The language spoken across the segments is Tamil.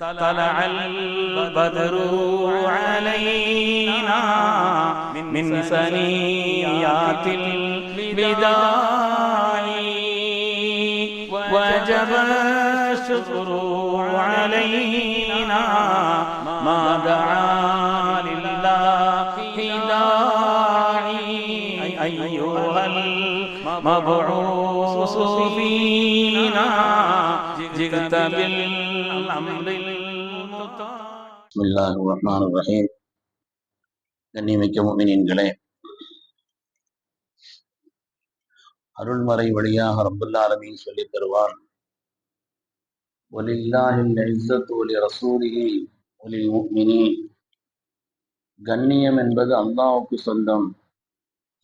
طلع البدر علينا من ثنيات البداع وجب الشكر علينا ما دعا أيها المبعوث فينا جئت بالأمر المطاع بسم الله الرحمن الرحيم கண்ணியமிக்க முமினின்களே அருள்மறை வழியாக ரப்புல் ஆலமீன் சொல்லித் தருவான் ஒலில்லாஹில் இஸ்ஸத்து ஒலி ரசூலிஹி ஒலி முஃமினீன் கண்ணியம் என்பது அல்லாஹ்வுக்கு சொந்தம்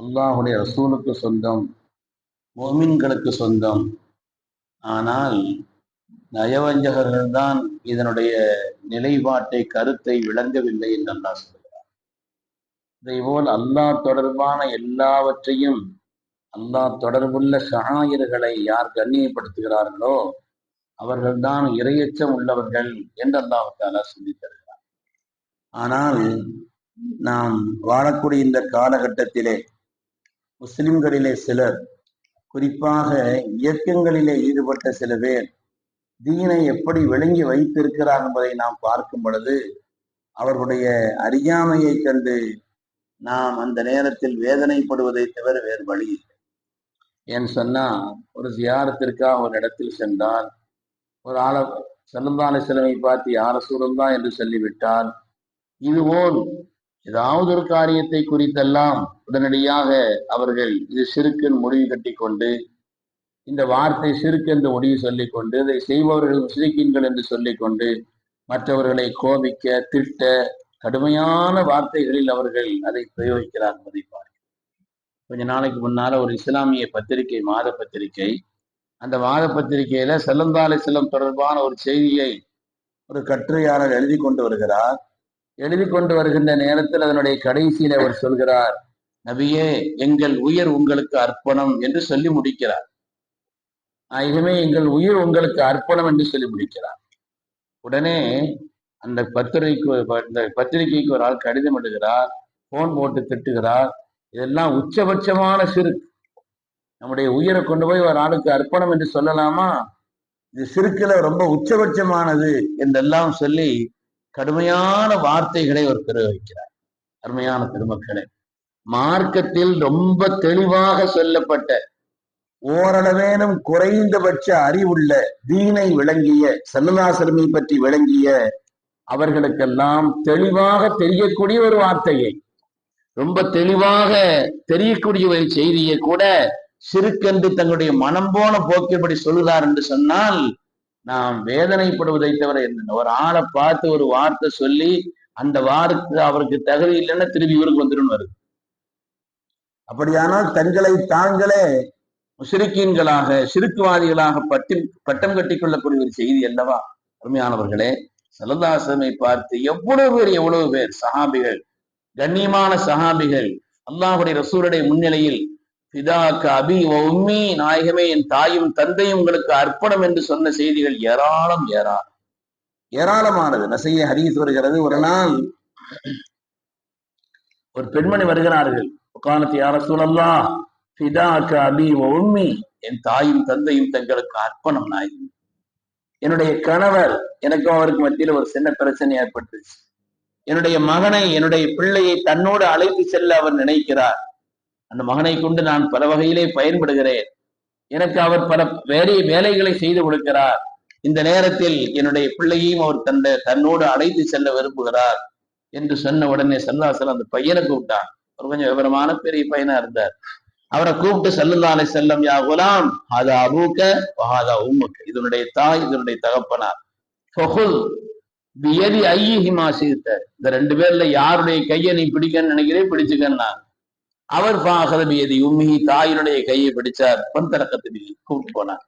அல்லாஹுடைய ரசூலுக்கு சொந்தம் மோமின்களுக்கு சொந்தம். ஆனால் நயவஞ்சகர்கள் தான் இதனுடைய நிலைப்பாட்டை கருத்தை விளங்கவில்லை என்று அல்லாஹ் சொல்கிறார் இதேபோல் அல்லாஹ் தொடர்பான எல்லாவற்றையும் அல்லாஹ் தொடர்புள்ள ஷஹாயர்களை யார் கண்ணியப்படுத்துகிறார்களோ அவர்கள்தான் இரையச்சம் உள்ளவர்கள் என்று அல்லாஹ் சொல்லி தருகிறார். ஆனால் நாம் வாழக்கூடிய இந்த காலகட்டத்திலே முஸ்லிம்களிலே சிலர் குறிப்பாக இயக்கங்களிலே ஈடுபட்ட சில பேர் தீனை எப்படி விளங்கி வைத்திருக்கிறார் என்பதை நாம் பார்க்கும் பொழுது அவர்களுடைய அறியாமையை கண்டு நாம் அந்த நேரத்தில் வேதனைப்படுவதை தவிர வேறு வழி இல்லை. ஏன்னு சொன்னா ஒரு ஜியாரத்திற்காக ஒரு இடத்தில் சென்றால் ஒரு ஆள செல்லந்தான சிலமை பார்த்து யார சூழல்தான் என்று சொல்லிவிட்டால் இதுபோல் ஏதாவது ஒரு காரியத்தை குறித்தெல்லாம் உடனடியாக அவர்கள் இது சிறுக்கின் முடிவு கட்டி கொண்டு இந்த வார்த்தை சிறுக்கு என்று முடிவு சொல்லிக்கொண்டு இதை செய்பவர்கள் முஸ்லிக்கின்கள் என்று சொல்லிக்கொண்டு மற்றவர்களை கோபிக்க திட்ட கடுமையான வார்த்தைகளில் அவர்கள் அதை பிரயோகிக்கிறார் என்பதை கொஞ்ச நாளைக்கு முன்னால ஒரு இஸ்லாமிய பத்திரிகை மாத பத்திரிகை. அந்த மாத பத்திரிகையில செல்லந்தாலை செல்லம் தொடர்பான ஒரு செய்தியை ஒரு கட்டுரையாளர் எழுதி கொண்டு வருகிறார். எழுதி கொண்டு வருகின்ற நேரத்தில் அதனுடைய கடைசியில் அவர் சொல்கிறார் நபியே எங்கள் உயிர் உங்களுக்கு அர்ப்பணம் என்று சொல்லி முடிக்கிறார். ஆகவே எங்கள் உயிர் உங்களுக்கு அர்ப்பணம் என்று சொல்லி முடிக்கிறார். உடனே அந்த பத்திரிகைக்கு இந்த பத்திரிகைக்கு ஒரு ஆள் கடிதம் எழுதுகிறார் போன் போட்டு திட்டுகிறார். இதெல்லாம் உச்சபட்சமான சிறுக்கு நம்முடைய உயிரை கொண்டு போய் ஒரு ஆளுக்கு அர்ப்பணம் என்று சொல்லலாமா? இது சிறுக்கில் ரொம்ப உச்சபட்சமானது என்றெல்லாம் சொல்லி கடுமையான வார்த்தைகளை அவர் பிரயோகிக்கிறார் அருமையான பெருமக்களே மார்க்கத்தில் ரொம்ப தெளிவாக சொல்லப்பட்ட ஓரளவேனும் குறைந்தபட்ச அறிவுள்ள தீனை விளங்கிய சன்னதாசிரமி பற்றி விளங்கிய அவர்களுக்கெல்லாம் தெளிவாக தெரியக்கூடிய ஒரு வார்த்தையை ரொம்ப தெளிவாக தெரியக்கூடிய ஒரு செய்தியை கூட சிறுக்கென்று தங்களுடைய மனம் போன போக்கின்படி சொல்கிறார் என்று சொன்னால் நாம் வேதனைப்படுவதை தவிர என்ன ஒரு ஆளை பார்த்து ஒரு வார்த்தை சொல்லி அந்த வார்த்தை அவருக்கு தகுதி இல்லைன்னா திரும்பி இவருக்கு வந்துடும் வருது. அப்படியானால் தங்களை தாங்களே முஷிரிக்கீன்களாக சிறுக்குவாதிகளாக பட்டி பட்டம் கட்டிக் கொள்ளக்கூடிய ஒரு செய்தி அல்லவா? அருமையானவர்களே சலதாசமை பார்த்து எவ்வளவு பேர் எவ்வளவு பேர்? சஹாபிகள் கண்ணியமான சஹாபிகள் அல்லாஹுடைய ரசூருடைய முன்னிலையில் பிதாக்கு அபி உம்மி நாயகமே என் தாயும் தந்தையும் உங்களுக்கு அர்ப்பணம் என்று சொன்ன செய்திகள் ஏராளம் ஏராளம். ஏராளமானது. நசைய ஹரீஸ் வருகிறது. ஒரு நாள் ஒரு பெண்மணி வருகிறார்கள். உட்கானத்து யார சூழல்லா பிதாக்கு அபி உம்மி. என் தாயும் தந்தையும் தங்களுக்கு அர்ப்பணம் நாயகம். என்னுடைய கணவர் எனக்கும் அவருக்கு மத்தியில் ஒரு சின்ன பிரச்சனை ஏற்பட்டுச்சு என்னுடைய மகனை என்னுடைய பிள்ளையை தன்னோடு அழைத்து செல்ல அவர் நினைக்கிறார். அந்த மகனை கொண்டு நான் பல வகையிலே பயன்படுகிறேன். எனக்கு அவர் பல வேலை வேலைகளை செய்து கொடுக்கிறார். இந்த நேரத்தில் என்னுடைய பிள்ளையையும் அவர் தந்த தன்னோடு அழைத்து செல்ல விரும்புகிறார் என்று சொன்ன உடனே சல்லாசல் அந்த பையனை கூப்பிட்டான். ஒரு கொஞ்சம் விவரமான பெரிய பையனா இருந்தார். அவரை கூப்பிட்டு செல்லுந்தாலே செல்லம் யா குலாம் அது அபூக்க வஹாதா உமுக்கு இதனுடைய தாய் இதனுடைய தகப்பனார். ஃபஹுல் பியதி ஐயிஹிமா சீர்த்த. இந்த ரெண்டு பேர்ல யாருடைய கையை நீ பிடிக்கன்னு நினைக்கிறே? பிடிச்சுக்கன்னா அவர் பாகத உம்மி தாயினுடைய கையை பிடிச்சார். பந்தரக்கத்து கூப்பிட்டு போனார்.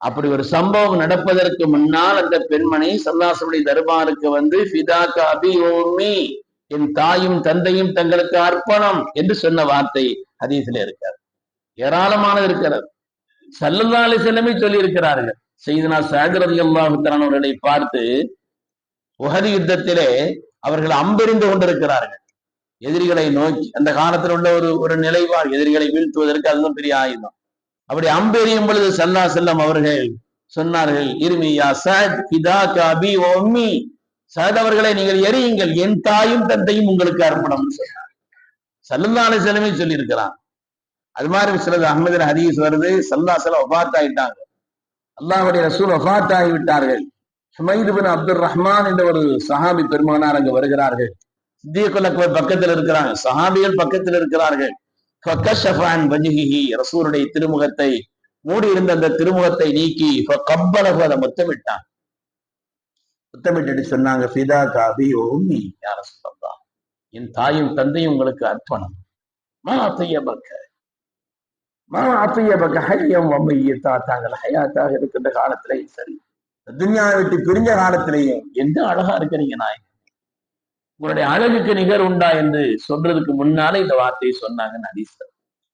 அப்படி ஒரு சம்பவம் நடப்பதற்கு முன்னால் அந்த பெண்மணி சல்லாசனுடைய தர்பாருக்கு வந்து ஃபிதாக்க அபி உம்மி என் தாயும் தந்தையும் தங்களுக்கு அர்ப்பணம் என்று சொன்ன வார்த்தை அதீசில இருக்கார் ஏராளமானது இருக்கிறது. சல்லல்லா அலி செல்லமே சொல்லி இருக்கிறார்கள் செய்தனா சாகரதி அல்லாஹுத்தரான் அவர்களை பார்த்து உகதி யுத்தத்திலே அவர்கள் அம்பெறிந்து கொண்டிருக்கிறார்கள். எதிரிகளை நோக்கி அந்த காலத்தில் உள்ள ஒரு ஒரு நிலைப்பாடு எதிரிகளை வீழ்த்துவதற்கு அதுதான் பெரிய ஆயுதம். அப்படி அம்பெரியும் பொழுது சல்லா செல்லம் அவர்கள் சொன்னார்கள் இருமியா சத் பிதா காபி ஒம்மி சத் அவர்களை நீங்கள் எரியுங்கள் என் தாயும் தந்தையும் உங்களுக்கு அர்ப்பணம் சொன்னார். சல்லல்லாஹு செல்லமே சொல்லியிருக்கிறான். அது மாதிரி சிலது அஹ்மது ஹதீஸ் வருது சல்லா செல்ல ஒபாத் ஆயிட்டாங்க அல்லாஹுடைய ரசூல் ஒபாத் ஆகிவிட்டார்கள் சுமைது பின் அப்துல் ரஹ்மான் என்ற ஒரு சஹாபி பெருமகனார் அங்கு வருகிறார்கள். சித்தியக்குல் அக்பர் பக்கத்தில் இருக்கிறாங்க. சஹாபிகள் பக்கத்தில் இருக்கிறார்கள். ரசூருடைய திருமுகத்தை மூடி இருந்த அந்த திருமுகத்தை நீக்கி கப்பலகு அதை முத்தமிட்டான். முத்தமிட்டு சொன்னாங்க ஃபிதா காபி ஓமி யார சொல்லலாம் என் தாயும் தந்தையும் உங்களுக்கு அர்ப்பணம். மா அத்தைய பக்க மா அத்தைய பக்க ஹையம் வம்மையத்தா தாங்கள் ஹயாத்தாக இருக்கின்ற காலத்திலேயும் சரி துன்யாவை விட்டு பிரிஞ்ச காலத்திலேயும் எந்த அழகா இருக்கிறீங்க நாய் உங்களுடைய அழகுக்கு நிகர் உண்டா என்று சொல்றதுக்கு முன்னாலே இந்த வார்த்தையை சொன்னாங்கன்னு ஹதீஸ்ல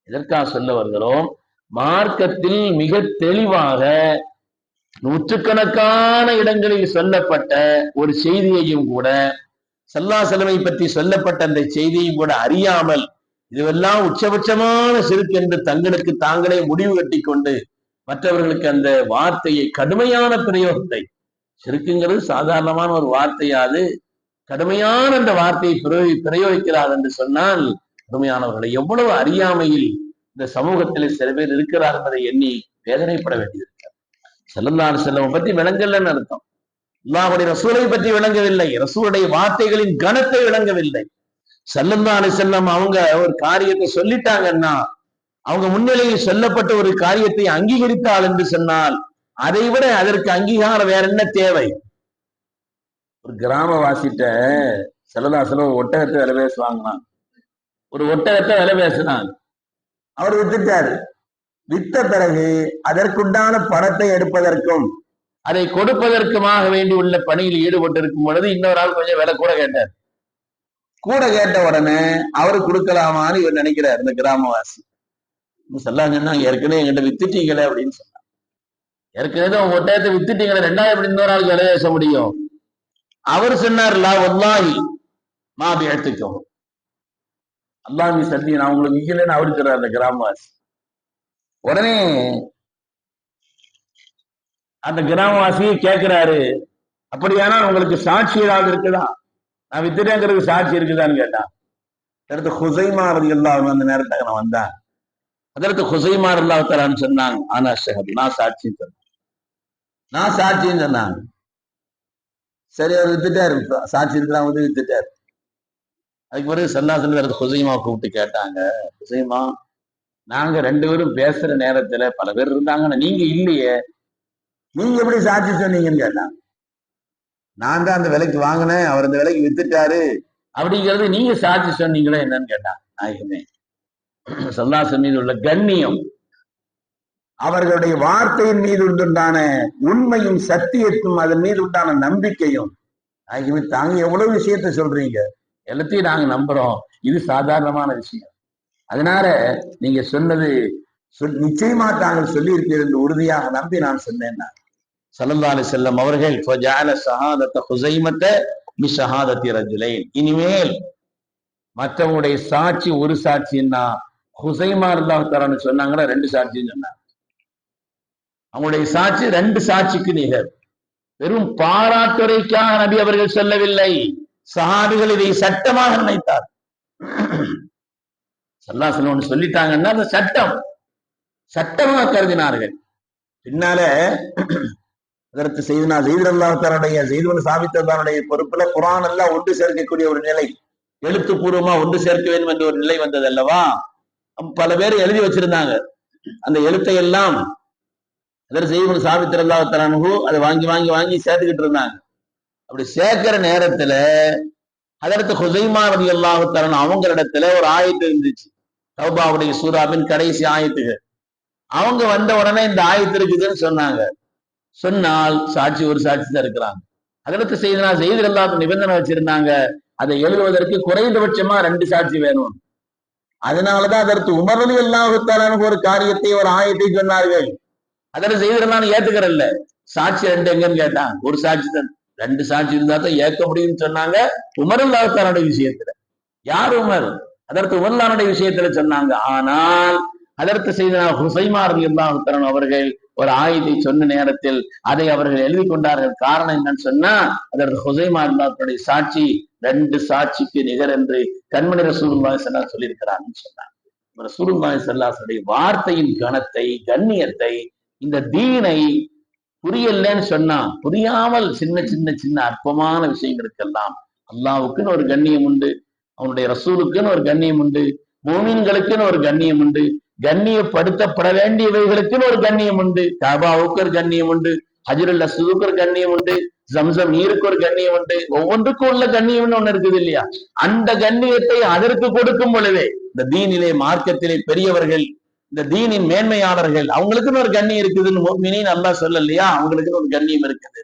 எதற்காக சொல்ல வருகிறோம்? மார்க்கத்தில் மிக தெளிவாக நூற்றுக்கணக்கான இடங்களில் சொல்லப்பட்ட ஒரு செய்தியையும் கூட சல்லா செலவை பற்றி சொல்லப்பட்ட அந்த செய்தியையும் கூட அறியாமல் இதுவெல்லாம் உச்சபட்சமான சிறுக்கு என்று தங்களுக்கு தாங்களே முடிவு கட்டி கொண்டு மற்றவர்களுக்கு அந்த வார்த்தையை கடுமையான பிரயோகத்தை. சிறுக்குங்கிறது சாதாரணமான ஒரு வார்த்தையாது கடுமையான அந்த வார்த்தையை பிரயோகி பிரயோகிக்கிறார் என்று சொன்னால் கடுமையானவர்களை எவ்வளவு அறியாமையில் இந்த சமூகத்தில் சில பேர் இருக்கிறார் என்பதை எண்ணி வேதனைப்பட வேண்டியிருக்கிறார் செல்லல்லாறு செல்லம் பற்றி விளங்கலன்னு அர்த்தம். அல்லாஹுடைய ரசூலை பற்றி விளங்கவில்லை. ரசூலுடைய வார்த்தைகளின் கனத்தை விளங்கவில்லை. செல்லல்லா செல்லம் அவங்க ஒரு காரியத்தை சொல்லிட்டாங்கன்னா அவங்க முன்னிலையில் சொல்லப்பட்ட ஒரு காரியத்தை அங்கீகரித்தாள் என்று சொன்னால் அதை விட அதற்கு அங்கீகாரம் வேற என்ன தேவை? ஒரு கிராமவாசிட்ட செலதாசல ஒட்டகத்தை விலை பேசுவாங்களாம். ஒரு ஒட்டகத்தை விலை பேசினான் அவர் வித்துட்டாரு. வித்த பிறகு அதற்குண்டான பணத்தை எடுப்பதற்கும் அதை கொடுப்பதற்குமாக வேண்டி உள்ள பணியில் ஈடுபட்டிருக்கும் பொழுது இன்னொரு ஆள் கொஞ்சம் விலை கூட கேட்டார். கூட கேட்ட உடனே அவரு கொடுக்கலாமான்னு இவர் நினைக்கிறார் இந்த கிராமவாசி. சொல்லாங்கன்னா ஏற்கனவே என்கிட்ட வித்துட்டீங்களே அப்படின்னு சொன்னாங்க ஏற்கனவே உங்க ஒட்டயத்தை வித்துட்டீங்களே ரெண்டாயிரம் இன்னொரு ஆளுக்கு விலை பேச முடியும். அவர் சொன்னார் லா வல்லாஹி மாபி எடுத்துக்கோ. அல்லாமி சத்தியம் நான் உங்களுக்கு விக்கலன்னு அவர் சொல்றாரு அந்த கிராமவாசி. உடனே அந்த கிராமவாசியை கேட்கிறாரு அப்படியானால் உங்களுக்கு சாட்சி ஏதாவது இருக்குதா? நான் வித்துட்டேங்கிறதுக்கு சாட்சி இருக்குதான்னு கேட்டான். அடுத்து ஹுசைமா ரதி அல்லாஹ் அந்த நேரத்துக்கு நான் வந்தேன். அதற்கு ஹுசைமா அல்லாஹ் தரான்னு சொன்னாங்க ஆனா நான் சாட்சின்னு சொன்னேன். நான் சாட்சின்னு சொன்னாங்க. சரி அவர் வித்துட்டாரு. சாட்சி இருக்கிறான் வந்து வித்துட்டாரு. அதுக்கு பிறகு சன்னாசன் வேற ஹுசைமா கூப்பிட்டு கேட்டாங்க ஹுசைமா நாங்க ரெண்டு பேரும் பேசுற நேரத்துல பல பேர் இருந்தாங்கன்னா நீங்க இல்லையே. நீங்க எப்படி சாட்சி சொன்னீங்கன்னு கேட்டாங்க நான் தான் அந்த விலைக்கு வாங்கினேன் அவர் அந்த விலைக்கு வித்துட்டாரு. அப்படிங்கிறது நீங்க சாட்சி சொன்னீங்களே என்னன்னு கேட்டாங்க நாயகமே சல்லாசன் மீது உள்ள கண்ணியம் அவர்களுடைய வார்த்தையின் மீது உண்டான உண்மையும் சத்தியத்தும் அதன் மீது உண்டான நம்பிக்கையும். நாயகமே தாங்க எவ்வளவு விஷயத்த சொல்றீங்க? எல்லாத்தையும் நாங்க நம்புறோம். இது சாதாரணமான விஷயம். அதனால நீங்க சொன்னது சொல் நிச்சயமா தாங்கள் சொல்லி இருக்கிறது உறுதியாக நம்பி நான் சொன்னேன் சலந்தாலு செல்லம் அவர்கள் ஹுசைமத்த இனிமேல் மற்றவங்களுடைய சாட்சி ஒரு சாட்சின்னா ஹுசைமா இருந்தா தரான்னு சொன்னாங்கன்னா ரெண்டு சாட்சின்னு சொன்னாங்க. அவங்களுடைய சாட்சி ரெண்டு சாட்சிக்கு நிகர். வெறும் பாராட்டுரைக்காக நபி அவர்கள் சொல்லவில்லை. சஹாபிகள் இதை சட்டமாக நினைத்தார். சல்லாசன் ஒன்று சொல்லிட்டாங்கன்னா அந்த சட்டம். சட்டமாக கருதினார்கள். பின்னால அதற்கு செய்தனா செய்தல்லாத்தாருடைய செய்தவன் சாபித்ததானுடைய பொறுப்புல குரான் எல்லாம் ஒன்று சேர்க்கக்கூடிய ஒரு நிலை எழுத்துப்பூர்வமா ஒன்று சேர்க்க வேண்டும் என்ற ஒரு நிலை வந்தது அல்லவா? பல பேர் எழுதி வச்சிருந்தாங்க. அந்த எழுத்தை எல்லாம் அதற்கு செய்வன் சாபித்திரல்லாத்தானு அதை வாங்கி வாங்கி வாங்கி சேர்த்துக்கிட்டு இருந்தாங்க. அப்படி சேர்க்கிற நேரத்துல அதற்கு ஹுசைமா ரதி அல்லாஹுத்தரன் அவங்களிடத்துல ஒரு ஆயத்து இருந்துச்சு. தௌபாவுடைய சூறாவின் கடைசி ஆயத்துகள். அவங்க வந்த உடனே இந்த ஆயத்து இருக்குதுன்னு சொன்னாங்க. சொன்னால் சாட்சி ஒரு சாட்சி தான் இருக்கிறாங்க. அதற்கு செய்தனா செய்து இல்லாத நிபந்தனை வச்சிருந்தாங்க. அதை எழுதுவதற்கு குறைந்தபட்சமா ரெண்டு சாட்சி வேணும். அதனாலதான் அதற்கு உமரலி அல்லாஹுத்தாலான ஒரு காரியத்தை ஒரு ஆயத்தை சொன்னார்கள். அதற்கு செய்திடலாம் ஏத்துக்கிறல்ல சாட்சி ரெண்டு எங்கன்னு கேட்டான் ஒரு சாட்சி தான். ரெண்டு சாட்சி இருந்தா தான் ஏற்க முடியும்னு சொன்னாங்க. உமருல்லாத்தானுடைய விஷயத்துல. யார் உமர்? அதற்கு உமர்லானுடைய விஷயத்துல சொன்னாங்க. ஆனால் அதற்கு செய்த ஹுசைமார் அல்லாஹுத்தரன் அவர்கள் ஒரு ஆயுதை சொன்ன நேரத்தில் அதை அவர்கள் எழுதி கொண்டார்கள். காரணம் என்னன்னு சொன்னா அதற்கு ஹுசைமார் அல்லாஹுடைய சாட்சி ரெண்டு சாட்சிக்கு நிகர் என்று கண்மணி ரசூலுல்லாஹி ஸல்லல்லாஹு அலைஹி சொல்லியிருக்கிறாங்கன்னு சொன்னாங்க. ரசூலுல்லாஹி செல்லாசனுடைய வார்த்தையின் கணத்தை கண்ணியத்தை இந்த தீனை புரியலன்னு சொன்னா புரியாமல் சின்ன சின்ன சின்ன அற்பமான விஷயங்களுக்கெல்லாம் அல்லாவுக்குன்னு ஒரு கண்ணியம் உண்டு அவனுடைய ரசூலுக்குன்னு ஒரு கண்ணியம் உண்டு மோமீன்களுக்குன்னு ஒரு கண்ணியம் உண்டு கண்ணியப்படுத்தப்பட வேண்டியவைகளுக்குன்னு ஒரு கண்ணியம் உண்டு காபாவுக்கு ஒரு கண்ணியம் உண்டு ஹஜருல் அசுதுக்கு ஒரு கண்ணியம் உண்டு ஜம்சம் நீருக்கு ஒரு கண்ணியம் உண்டு ஒவ்வொன்றுக்கும் உள்ள கண்ணியம்னு ஒண்ணு இருக்குது இல்லையா? அந்த கண்ணியத்தை அதற்கு கொடுக்கும் பொழுதே இந்த தீனிலே மார்க்கத்திலே பெரியவர்கள் இந்த தீனின் மேன்மையாளர்கள் அவங்களுக்குன்னு ஒரு கண்ணியம் இருக்குதுன்னு நல்லா நல்லா சொல்லலையா? அவங்களுக்குன்னு ஒரு கண்ணியம் இருக்குது.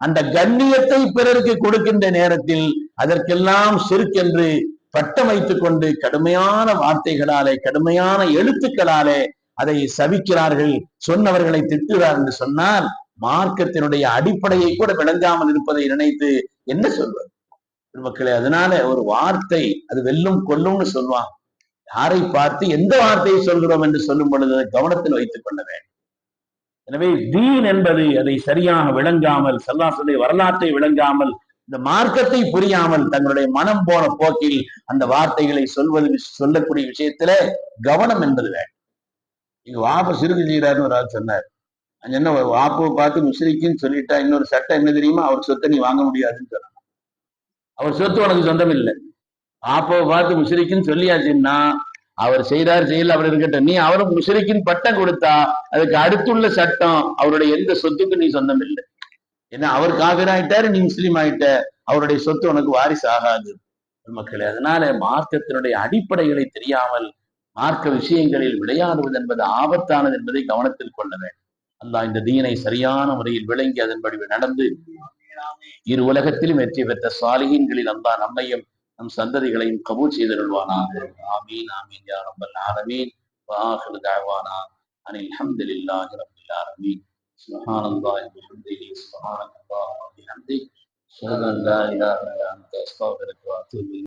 அந்த கண்ணியத்தை பிறருக்கு கொடுக்கின்ற நேரத்தில் அதற்கெல்லாம் சிறுக்கென்று பட்டம் வைத்துக் கொண்டு கடுமையான வார்த்தைகளாலே கடுமையான எழுத்துக்களாலே அதை சவிக்கிறார்கள் சொன்னவர்களை திட்டுகிறார் என்று சொன்னால் மார்க்கத்தினுடைய அடிப்படையை கூட விளங்காமல் இருப்பதை நினைத்து என்ன சொல்வது? மக்களே அதனால ஒரு வார்த்தை அது வெல்லும் கொல்லும்னு சொல்லுவான் யாரை பார்த்து எந்த வார்த்தையை சொல்கிறோம் என்று சொல்லும் பொழுது கவனத்தில் வைத்துக் கொள்ள வேண்டும். எனவே தீன் என்பது அதை சரியாக விளங்காமல் சல்லாசுடைய வரலாற்றை விளங்காமல் இந்த மார்க்கத்தை புரியாமல் தங்களுடைய மனம் போன போக்கில் அந்த வார்த்தைகளை சொல்வது சொல்லக்கூடிய விஷயத்துல கவனம் என்பது வேண்டும். இங்க வாப்ப சிறுகு செய்கிறாருன்னு ஒரு ஆள் சொன்னார். அங்க என்ன ஒரு வாப்புவை பார்த்து முஸ்லிக்குன்னு சொல்லிட்டா இன்னொரு சட்டம் என்ன தெரியுமா? அவர் சொத்தை நீ வாங்க முடியாதுன்னு சொன்னாங்க அவர் சொத்து உனக்கு சொந்தம் இல்லை அப்போ பார்த்து முஷரிக்குன்னு சொல்லியாச்சுன்னா அவர் செய்தார் செய்யல அவர் இருக்கட்டும். நீ அவருக்கு முஷரிக்கின் பட்டம் கொடுத்தா அதுக்கு அடுத்துள்ள சட்டம் அவருடைய எந்த சொத்துக்கு நீ சொந்தம் இல்லை ஏன்னா அவர் காவிர ஆயிட்டாரு நீ முஸ்லீம் ஆயிட்ட. அவருடைய சொத்து உனக்கு வாரிசு ஆகாது. மக்களே அதனால மார்க்கத்தினுடைய அடிப்படைகளை தெரியாமல் மார்க்க விஷயங்களில் விளையாடுவது என்பது ஆபத்தானது என்பதை கவனத்தில் கொள்ள வேண்டும். அல்லாஹ் இந்த தீனை சரியான முறையில் விளங்கி அதன்படி நடந்து இரு உலகத்திலும் வெற்றி பெற்ற சாலிகின்களில் அல்லாஹ் நம்மையும் நம் சந்ததிகளையும் கபூல் செய்தருள்வானாக ஆமீன் ஆமீன் யா ரப்பல் ஆலமீன் وآخر دعوانا أن الحمد لله رب العالمين سبحان الله وبحمده سبحانك اللهم وبحمدك أشهد أن لا إله إلا أنت أستغفرك وأتوب إليك